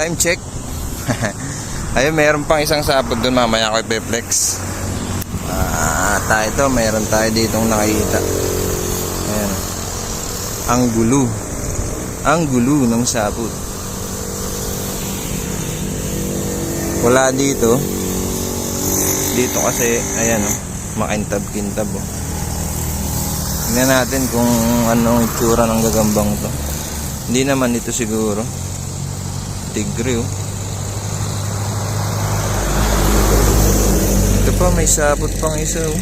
Time check. Ayun, mayroon pang isang sapod doon mamaya ko ipeplex. Ah, tayo to, mayroon tayo ditong nakikita. Ayan. Ang gulo. Ang gulo ng sapod. Wala dito. Dito kasi, ayan oh, makintab-kintab oh. Tingnan natin kung anong itsura ng gagambang to. Hindi naman ito siguro. Tigre oh. Ito pa may sabot pang isa oh.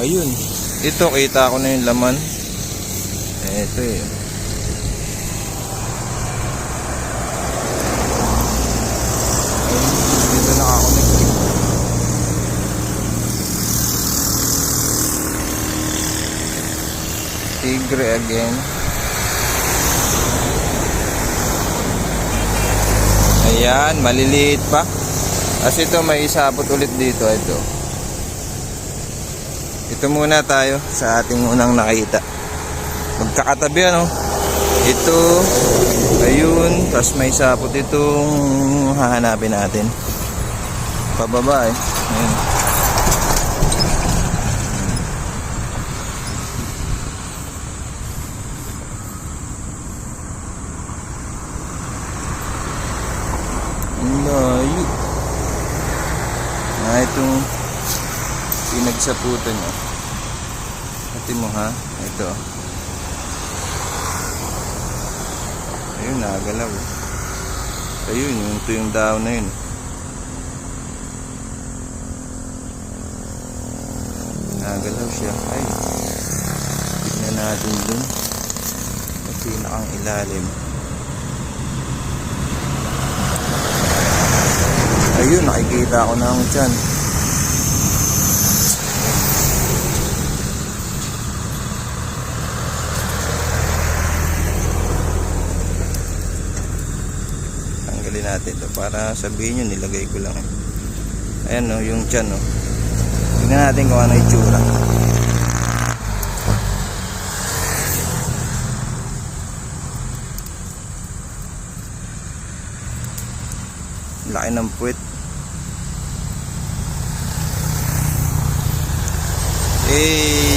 Ayun. Ito kita ko na yung laman. Ito eh. Ayun, Dito nakakonect eh. Tigre again. Ayan, maliliit pa. Kasi ito may isabot ulit dito. Ito. Ito muna tayo sa ating unang nakita. Magkakatabi ano. Ito, ayun, tapos may sapot itong hahanapin natin. Pababa eh. Ayun. Layo. Ah, itong pinagsaputan niya. Pati mo ha. Ito. Ayun, nagalaw. Ayun, yung ito yung down na yun. Nagalaw siya. Ay. Tignan natin dun. Sa pinakang ilalim. Ayun, nakikita ko na ang tiyan. Tanggalin natin ito para sabihin nyo, nilagay ko lang eh. Ayan no, yung tiyan no. Tingnan natin kung ano itsura. Laki ng puwet. Hey!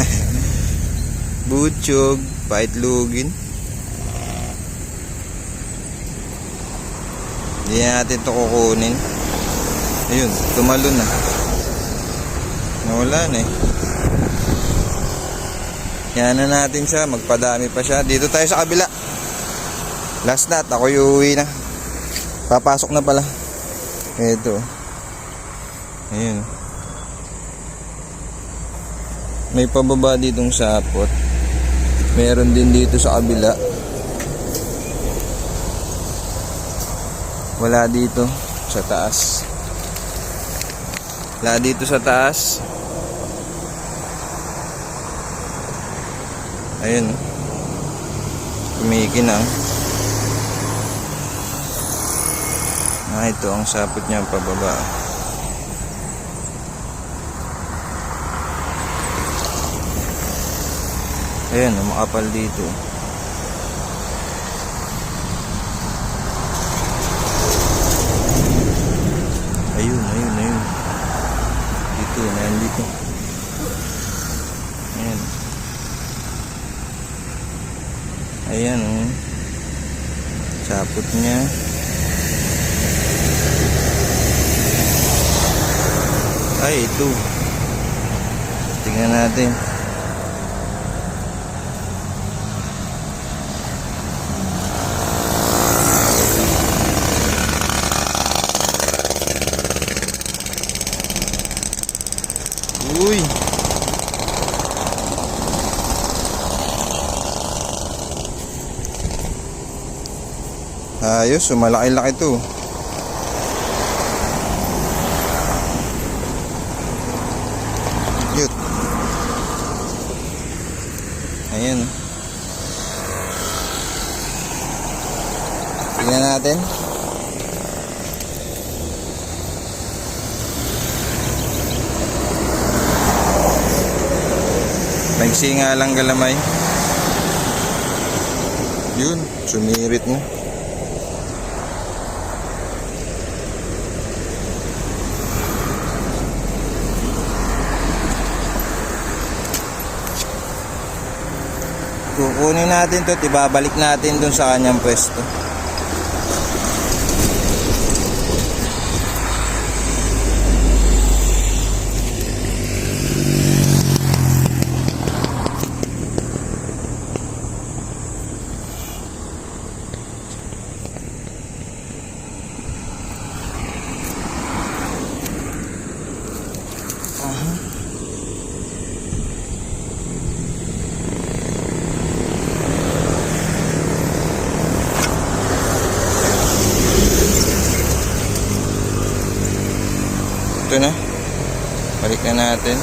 Butchog, paitlugin. Hindi natin ito kukunin. Ayun, tumalon na. Nawala na eh. Yan na natin siya, magpadami pa siya. Dito tayo sa kabila. Last na, ako yung uwi na. Papasok na pala. Ito. Ayun. May pababa ditong sapot. Meron din dito sa kabila. Wala dito sa taas. Wala dito sa taas. Ayun. Kumikinang. Ah, ito ang sapot niya pababa. Ayan, makapal dito. Ayun, ayun, ayun. Dito, nandito. Ayan. Ayan, oh. Sapot niya. Ay, ito. Tingnan natin. Ayos, sumalaki-laki to. Cute. Ayan. Tingnan natin. Maigsi nga lang galamay. Yun, sumirit na. Kukunin natin to, at ibabalik natin dun sa kanyang pwesto. Ito na. Balik na natin.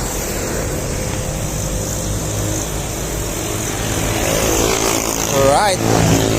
Alright.